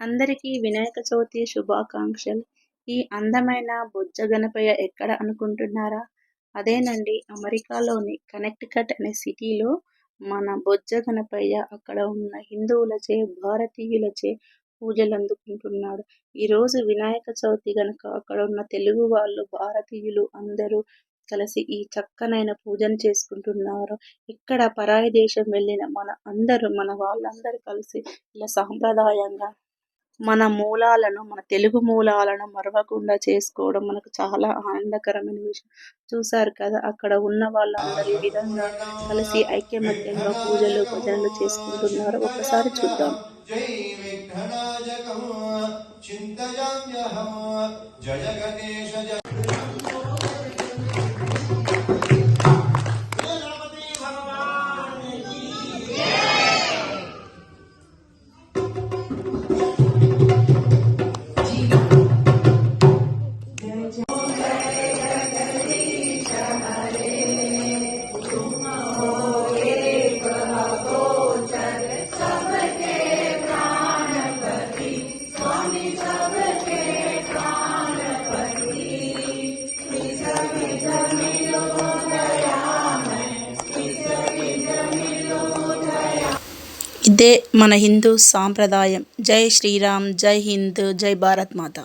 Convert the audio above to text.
అందరికీ వినాయక చవితి శుభాకాంక్షలు. ఈ అందమైన బొజ్జ గణపయ్య ఎక్కడ అనుకుంటున్నారా? అదేనండి అమెరికాలోని కనెక్టికట్ అనే సిటీలో మన బొజ్జ గణపయ్య అక్కడ ఉన్న హిందువులచే, భారతీయులచే పూజలు అందుకుంటున్నాడు ఈరోజు వినాయక చవితి గనుక అక్కడ ఉన్న తెలుగు వాళ్ళు, భారతీయులు అందరూ కలిసి ఈ చక్కనైన పూజను చేసుకుంటున్నారు. ఇక్కడ పరాయి దేశం వెళ్ళిన మన అందరూ మన వాళ్ళందరూ కలిసి ఇలా సాంప్రదాయంగా మన మూలాలను మన తెలుగు మూలాలను మరవకుండా చేసుకోవడం మనకు చాలా ఆనందకరమైన విషయం. చూశారు కదా అక్కడ ఉన్న వాళ్ళందరూ ఈ విధంగా కలిసి ఐక్యమత్యంగా పూజలు భజనలు చేసుకుంటున్నారు. ఒక్కసారి చూద్దాం. జయ గణేశ ఇదే మన హిందూ సాంప్రదాయం. జై శ్రీరామ్ జై హింద్ జై భారత్ మాత